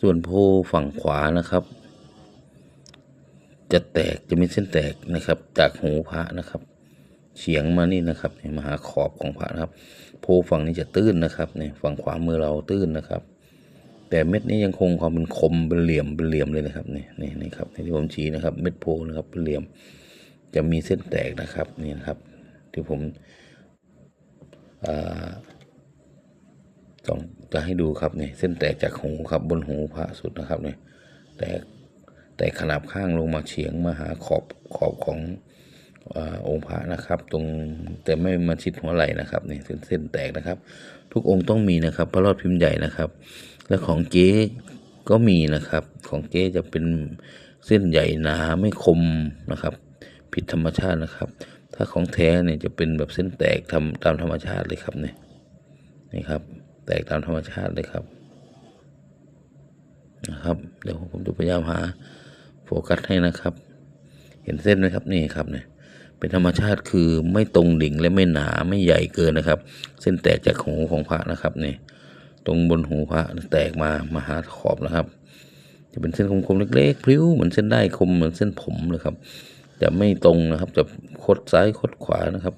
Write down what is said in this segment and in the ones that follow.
ส่วนโพฝั่งขวานะครับ จะแตกจะมีเส้นแตกนะครับ จากหูพระนะครับเฉียงมานี่นะครับเนี่ยมาหาขอบของพระนะครับ โพฝั่งนี้จะตื้นนะครับเนี่ยฝั่งขวามือเราตื้นนะครับ แต่เม็ดนี้ยังคงความเป็นคมเป็นเหลี่ยมเป็นเหลี่ยมเลยนะครับนี่นี่นี่ครับที่ผมชี้นะครับ เม็ดโพนะครับเป็นเหลี่ยมจะมีเส้นแตกนะครับนี่นะครับ ที่ผมอ่าต้อง จะให้ดูครับเนี่ยเส้นแตกจากหูครับบนหูพระสุดนะครับเนี่ยแตกแตกขนาบข้างลงมาเฉียงมาหาขอบขอบของอองค์พระนะครับ ตรงแต่ไม่มาชิดหัวไหล่นะครับเนี่ยเส้นเส้นแตกนะครับ ทุกองค์ต้องมีนะครับ พระรอดพิมพ์ใหญ่นะครับ และของเก๊ก็มีนะครับ ของเก๊จะเป็นเส้นใหญ่หนาไม่คมนะครับ ผิดธรรมชาตินะครับ ถ้าของแท้เนี่ยจะเป็นแบบเส้นแตกทำตามธรรมชาติเลยครับเนี่ยนี่ครับ แตกตามธรรมชาติเลยครับ นะครับ เดี๋ยวผมจะพยายามหาโฟกัสให้นะครับ เห็นเส้นไหมครับนี่ครับเนี่ยเป็นธรรมชาติคือไม่ตรงดิ่งและไม่หนาไม่ใหญ่เกินนะครับ เส้นแตกจากหูของพระนะครับนี่ตรงบนหูพระแตกมามาหาขอบนะครับ จะเป็นเส้นคมๆเล็กๆพลิ้วเหมือนเส้นได้คมเหมือนเส้นผมเลยครับ จะไม่ตรงนะครับ จะคดซ้ายคดขวานะครับ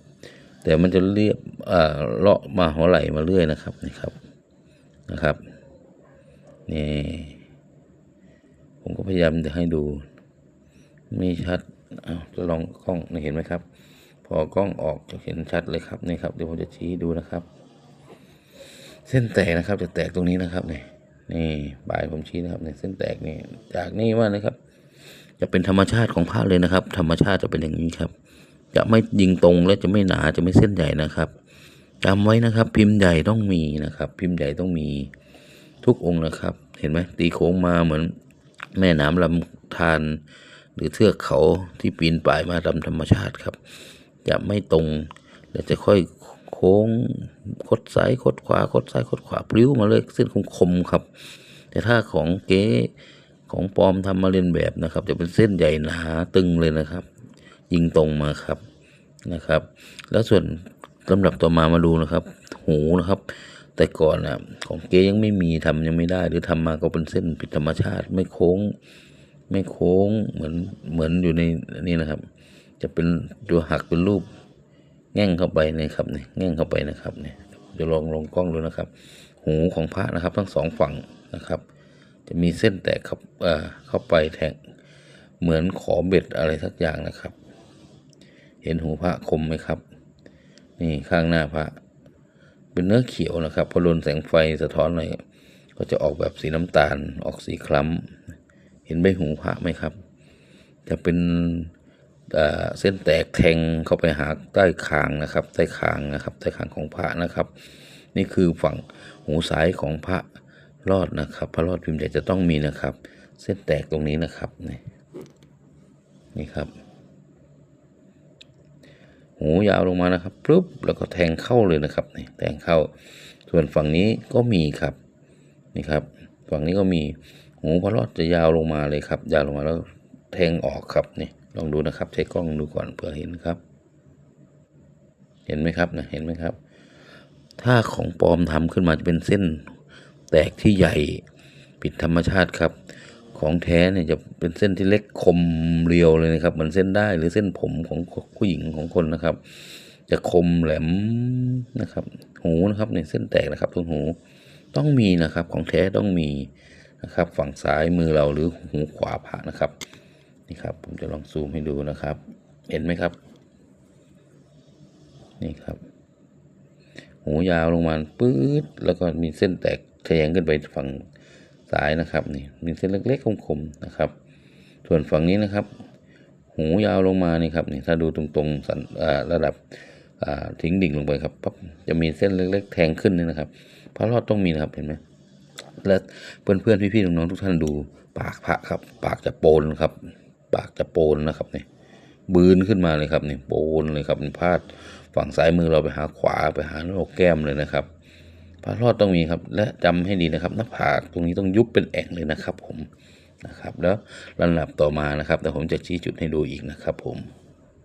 แต่มันจะเรียบอ่าเลาะมาหัวไหลมาเรื่อยนะครับนี่ครับนะครับนี่ผมก็พยายามจะให้ดูไม่ชัดเอ้าจะลองกล้องนะเห็นไหมครับ พอกล้องออกจะเห็นชัดเลยครับนี่ครับเดี๋ยวผมจะชี้ดูนะครับ เส้นแตกนะครับ จะแตกตรงนี้นะครับนี่นี่ปลายผมชี้นะครับในเส้นแตกนี่จากนี่ว่านะครับ จะเป็นธรรมชาติของผ้าเลยนะครับ ธรรมชาติจะเป็นอย่างนี้ครับ จะไม่ยิงตรงและจะไม่หนาจะไม่เส้นใหญ่นะครับจำไว้นะครับ พิมพ์ใหญ่ต้องมีนะครับ พิมพ์ใหญ่ต้องมีทุกองค์นะครับ เห็นไหมตีโค้งมาเหมือนแม่น้ำลำธารหรือเทือกเขาที่ปีนป่ายมาตามธรรมชาติครับ จะไม่ตรงและจะค่อยโค้งคดซ้ายคดขวาคดซ้ายคดขวาปลิ้วมาเลยเส้นคมๆครับ แต่ถ้าของเก๊ของปลอมทำมาเรียนแบบนะครับ จะเป็นเส้นใหญ่หนาตึงเลยนะครับ ยิงตรงมาครับนะครับ แล้วส่วนลำดับต่อมามาดูนะครับ หูนะครับ แต่ก่อนนะของเก๊ยังไม่มีทำยังไม่ได้ หรือทำมาก็เป็นเส้นผิดธรรมชาติไม่โค้ง ไม่โค้งเหมือนเหมือนอยู่ในนี่นะครับ จะเป็นตัวหักเป็นรูปแง่งเข้าไปนะครับเนี่ยแง่งเข้าไปนะครับเนี่ยจะลองลองกล้องดูนะครับ หูของพระนะครับ ทั้งสองฝั่งนะครับ จะมีเส้นแตกเข้าเอ่อเข้าไปแทงเหมือนขอเบ็ดอะไรสักอย่างนะครับ เห็นหูพระคมไหมครับ นี่ข้างหน้าพระ เป็นเนื้อเขียวนะครับ พอโดนแสงไฟสะท้อนหน่อยก็จะออกแบบสีน้ำตาล ออกสีคล้ำเห็นใบหูพระไหมครับ จะเป็นเอ่อเส้นแตกแทงเข้าไปหาใต้คางนะครับ ใต้คางนะครับ ใต้คางของพระนะครับ นี่คือฝั่งหูซ้ายของพระรอดนะครับ พระรอดพิมพ์ใหญ่จะต้องมีนะครับ เส้นแตกตรงนี้นะครับ นี่นี่ครับ หูยาวลงมานะครับปุ๊บแล้วก็แทงเข้าเลยนะครับนี่แทงเข้า ส่วนฝั่งนี้ก็มีครับนี่ครับ ฝั่งนี้ก็มีหูพระรอดจะยาวลงมาเลยครับ ยาวลงมาแล้วแทงออกครับนี่ลองดูนะครับใช้กล้องดูก่อนเผื่อเห็นครับ เห็นไหมครับนะเห็นไหมครับ ถ้าของปลอมทำขึ้นมาจะเป็นเส้นแตกที่ใหญ่ผิดธรรมชาติครับ ของแท้เนี่ยจะเป็นเส้นที่เล็กคมเรียวเลยนะครับ เหมือนเส้นได้หรือเส้นผมของผู้หญิงของคนนะครับ จะคมแหลมนะครับ หูนะครับในเส้นแตกนะครับตรงหูต้องมีนะครับของแท้ต้องมีนะครับ ฝั่งซ้ายมือเราหรือหูขวาผ่านะครับนี่ครับ ผมจะลองซูมให้ดูนะครับ เห็นไหมครับ นี่ครับ หูยาวลงมาปื๊ดแล้วก็มีเส้นแตกแทงขึ้นไปฝั่ง ซ้ายนะครับนี่มีเส้นเล็กๆคมๆนะครับ ส่วนฝั่งนี้นะครับ หูยาวลงมานี่ครับนี่ถ้าดูตรงๆสันระดับทิ้งดิ่งลงไปครับปั๊บจะมีเส้นเล็ก ๆ แทงขึ้นนี่นะครับพระรอดต้องมีนะครับเห็นไหมและเพื่อนๆพี่ๆน้องๆทุกท่านดูปากพระครับ ปากจะโปนครับ ปากจะโปนนะครับนี่บืนขึ้นมาเลยครับนี่โปนเลยครับพาดฝั่งซ้ายมือเราไปหาขวาไปหาโนกแก้มเลยนะครับ ปลารอดต้องมีครับ และจำให้ดีนะครับ หน้าผากตรงนี้ต้องยุบเป็นแอ่งเลยนะครับ ผมนะครับ แล้วลำดับต่อมานะครับแต่ผมจะชี้จุดให้ดูอีกนะครับ ผม